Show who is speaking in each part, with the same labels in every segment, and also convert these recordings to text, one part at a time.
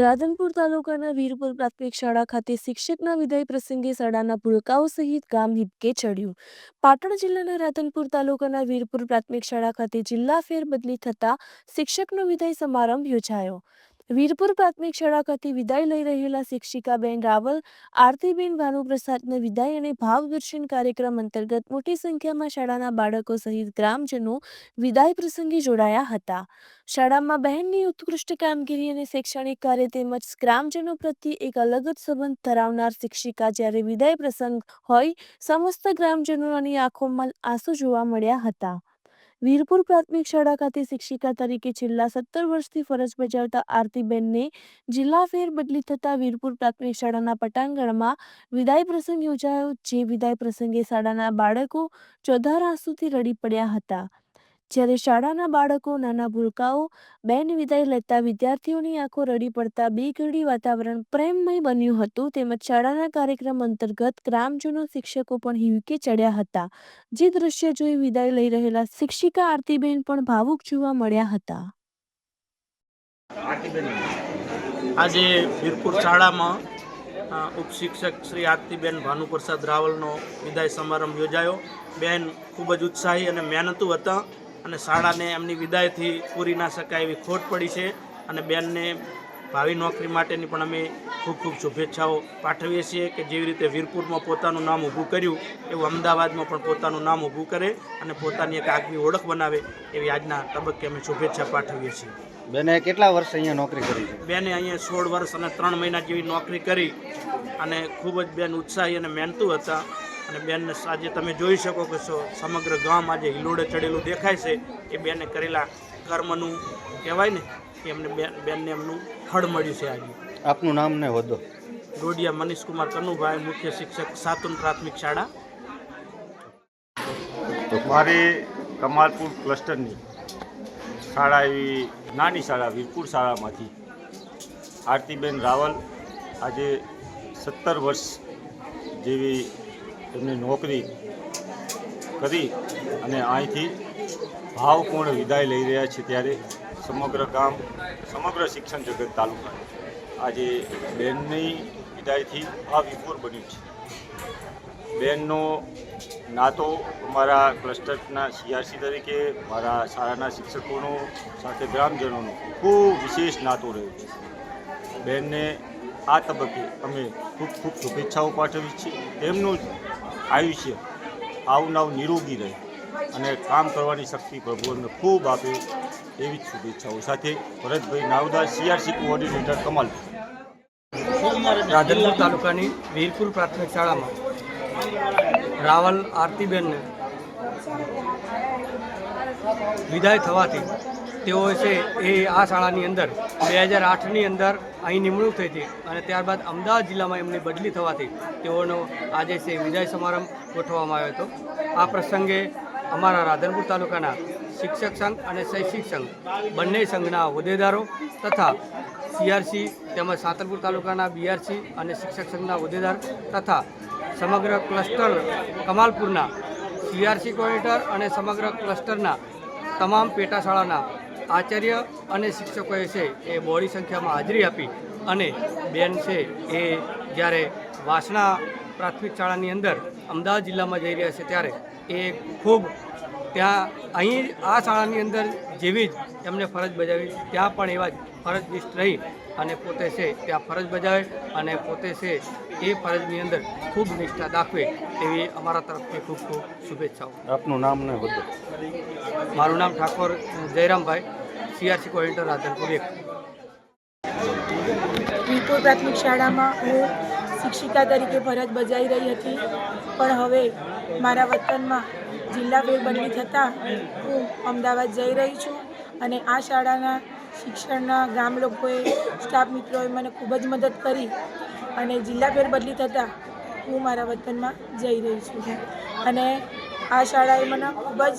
Speaker 1: રાધનપુર તાલુકાના વીરપુર પ્રાથમિક શાળા ખાતે શિક્ષકના વિદાય પ્રસંગે શાળાના ભૂલકાઓ સહિત ગામ હિબકે ચડ્યું. પાટણ જિલ્લાના રાધનપુર તાલુકાના વીરપુર પ્રાથમિક શાળા ખાતે જિલ્લા ફેરબદલી થતા શિક્ષકનો વિદાય સમારંભ યોજાયો. વીરપુર પ્રાથમિક શાળા ખાતે વિદાય લઈ રહેલા શિક્ષિકાબેન રાવલ, આરતીબેન ભાનુપ્રસાદના વિદાય અને ભાવદર્શન કાર્યક્રમ અંતર્ગત મોટી સંખ્યામાં શાળાના બાળકો સહિત ગ્રામજનો વિદાય પ્રસંગે જોડાયા હતા. શાળામાં બહેનની ઉત્કૃષ્ટ કામગીરી અને શૈક્ષણિક કાર્ય તેમજ ગ્રામજનો પ્રત્યે એક અલગ જ સંબંધ ધરાવનાર શિક્ષિકા જ્યારે વિદાય પ્રસંગ હોય, સમસ્ત ગ્રામજનોની આંખોમાં આંસુ જોવા મળ્યા હતા. વીરપુર પ્રાથમિક શાળા ખાતે શિક્ષિકા તરીકે છેલ્લા સત્તર વર્ષથી ફરજ બજાવતા આરતીબેનને જિલ્લા ફેર બદલી થતાં વીરપુર પ્રાથમિક શાળાના પટાંગણમાં વિદાય પ્રસંગ યોજાયો, જે વિદાય પ્રસંગે શાળાના બાળકો ચોધાર આંસુથી રડી પડ્યા હતા. જ્યારે શાળાના બાળકો નાના ભૂલકાઓ, બેન વિદાય લેતા વિદ્યાર્થીઓની આંખો રડી પડતા બેઘડી વાતાવરણ પ્રેમમય બન્યું હતું, તેમજ શાળાના કાર્યક્રમ અંતર્ગત ગ્રામજનો શિક્ષકો પણ હિંકે ચડ્યા હતા, જે દ્રશ્ય જોઈ વિદાય લઈ રહેલા શિક્ષિકા આરતીબેન પણ ભાવુક જોવા મળ્યા હતા.
Speaker 2: આજે વીરપુર શાળામાં ઉપશિક્ષક શ્રી આરતીબેન ભાનુપ્રસાદ રાવલનો વિદાય સમારંભ યોજાયો. બેન ખૂબ જ ઉત્સાહી અને મહેનતુ હતા. અને શાળાને એમની વિદાયથી પૂરી ના શકાય એવી ખોટ પડી છે. અને બેનને ભાવિ નોકરી માટેની પણ અમે ખૂબ ખૂબ શુભેચ્છાઓ પાઠવીએ છીએ કે જેવી રીતે વીરપુરમાં પોતાનું નામ ઊભું કર્યું એવું અમદાવાદમાં પણ પોતાનું નામ ઊભું કરે અને પોતાની એક આગવી ઓળખ બનાવે એવી આજના તબક્કે અમે શુભેચ્છા પાઠવીએ છીએ.
Speaker 3: બેને કેટલા વર્ષ અહીંયા નોકરી કરી છે?
Speaker 2: બેને અહીંયા સોળ વર્ષ અને ત્રણ મહિના જેવી નોકરી કરી અને ખૂબ જ બેન ઉત્સાહી અને મહેનતું હતા. અને બેનને આજે તમે જોઈ શકો કે છો સમગ્ર ગામ આજે હિલોડે ચડેલું દેખાય છે. એ બેને કરેલા કર્મનું કહેવાય ને કે એમને બેન બેનને એમનું ફળ મળ્યું છે આજે.
Speaker 3: આપનું નામ ને હોદ્દો
Speaker 2: ડોડિયા મનીષકુમાર કનુભાઈ મુખ્ય શિક્ષક સાતુન પ્રાથમિક શાળા.
Speaker 4: મારી કમાલપુર ક્લસ્ટરની શાળા એવી નાની શાળા વીરપુર શાળામાંથી. આરતીબેન રાવલ આજે સત્તર વર્ષ જેવી એમની નોકરી કરી અને અહીંથી ભાવપૂર્ણ વિદાય લઈ રહ્યા છે ત્યારે સમગ્ર ગામ, સમગ્ર શિક્ષણ જગત તાલુકા આજે બેનની વિદાયથી ભાવવિભોર બન્યું છે. બેનનો નાતો અમારા ક્લસ્ટરના સીઆરસી તરીકે, મારા શાળાના શિક્ષકોનો સાથે ગ્રામજનોનો ખૂબ વિશેષ નાતો રહ્યો છે. બેનને આ તબક્કે અમે ખૂબ ખૂબ શુભેચ્છાઓ પાઠવી છીએ. તેમનું આયુષ્ય આવનાવ નિરોગી રહે અને કામ કરવાની શક્તિ પ્રભુ ખૂબ આપે એવી જ શુભેચ્છાઓ સાથે ભરતભાઈ નાવદા સીઆરસી કોઓર્ડિનેટર કમલ.
Speaker 5: રાધનપુર તાલુકાની વીરપુર પ્રાથમિક શાળામાં રાવલ આરતીબેનને વિદાય થવાથી તેઓ છે એ આ શાળાની અંદર બે હજાર આઠની અંદર અહીં નિમણૂક થઈ હતી અને ત્યારબાદ અમદાવાદ જિલ્લામાં એમની બદલી થવાથી તેઓનો આજે છે વિદાય સમારંભ ગોઠવવામાં આવ્યો હતો. આ પ્રસંગે અમારા રાધનપુર તાલુકાના શિક્ષક સંઘ અને શૈક્ષિક સંઘ બંને સંઘના હોદ્દેદારો તથા સીઆરસી તેમજ સાતરપુર તાલુકાના બીઆરસી અને શિક્ષક સંઘના હોદ્દેદાર તથા સમગ્ર ક્લસ્ટર કમાલપુરના સીઆરસી કોર્ડિનેટર અને સમગ્ર ક્લસ્ટરના તમામ પેટા શાળાના આચાર્ય અને શિક્ષકોએ છે એ બહોળી સંખ્યામાં હાજરી આપી અને બેન છે એ જ્યારે વાસણા પ્રાથમિક શાળાની અંદર અમદાવાદ જિલ્લામાં જઈ રહ્યા છે ત્યારે એ ખૂબ ત્યાં અહીં આ શાળાની અંદર જેવી જ એમને ફરજ બજાવી ત્યાં પણ એવા જ ફરજનિષ્ઠ રહી અને પોતે છે ત્યાં ફરજ બજાવે અને પોતે છે એ ફરજની અંદર ખૂબ નિષ્ઠા દાખવે એવી અમારા તરફથી ખૂબ ખૂબ શુભેચ્છાઓ.
Speaker 3: આપનું નામ ને હોદ્દો.
Speaker 5: મારું નામ ઠાકોર જયરામભાઈ. સીઆરસી કોર્ડિનેટર રાધનપુર એક
Speaker 6: વીરપુર પ્રાથમિક શાળામાં હું શિક્ષિકા તરીકે ફરજ બજાવી રહી હતી, પણ હવે મારા વતનમાં જિલ્લા ફેરબદલી થતાં હું અમદાવાદ જઈ રહી છું અને આ શાળાના શિક્ષણના ગામ લોકોએ, સ્ટાફ મિત્રોએ મને ખૂબ જ મદદ કરી અને જિલ્લા ફેરબદલી થતાં હું મારા વતનમાં જઈ રહી છું. અને આ શાળાએ મને ખૂબ જ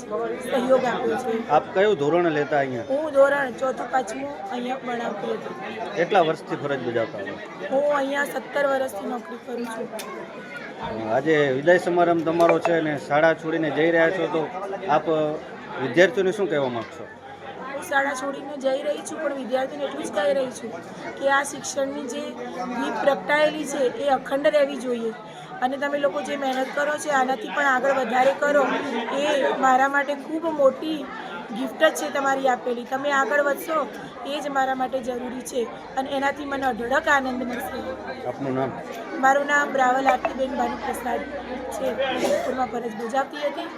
Speaker 6: સહયોગ આપ્યો છે.
Speaker 3: આપ કયું ધોરણ લેતા અહીંયા?
Speaker 6: હું ધોરણ ચોથું પાંચમું અહીંયા ભણાવતી હતી.
Speaker 3: કેટલા વર્ષથી ફરજ બજાવતા
Speaker 6: હું અહીંયા સત્તર વર્ષથી નોકરી કરું છું.
Speaker 3: આજે વિદાય સમારંભ તમારો છે ને શાળા છોડીને જઈ રહ્યા છો તો આપ વિદ્યાર્થીઓને શું કહેવા માગશો?
Speaker 6: શાળા છોડીને જઈ રહી છું પણ વિદ્યાર્થીઓને એટલું જ કહી રહી છું કે આ શિક્ષણની જે દીપ પ્રગટાયેલી છે એ અખંડ રહેવી જોઈએ. અને તમે લોકો જે મહેનત કરો છો આનાથી પણ આગળ વધારે કરો એ મારા માટે ખૂબ મોટી ગિફ્ટ જ છે તમારી આપેલી. તમે આગળ વધશો એ જ મારા માટે જરૂરી છે. અને એનાથી મને અઢળક આનંદ મળશે.
Speaker 3: આપનું નામ?
Speaker 6: મારું નામ રાવલ આરતીબેન ભાનુપ્રસાદ છે. નાગપુરમાં ફરજ બજાવતી હતી.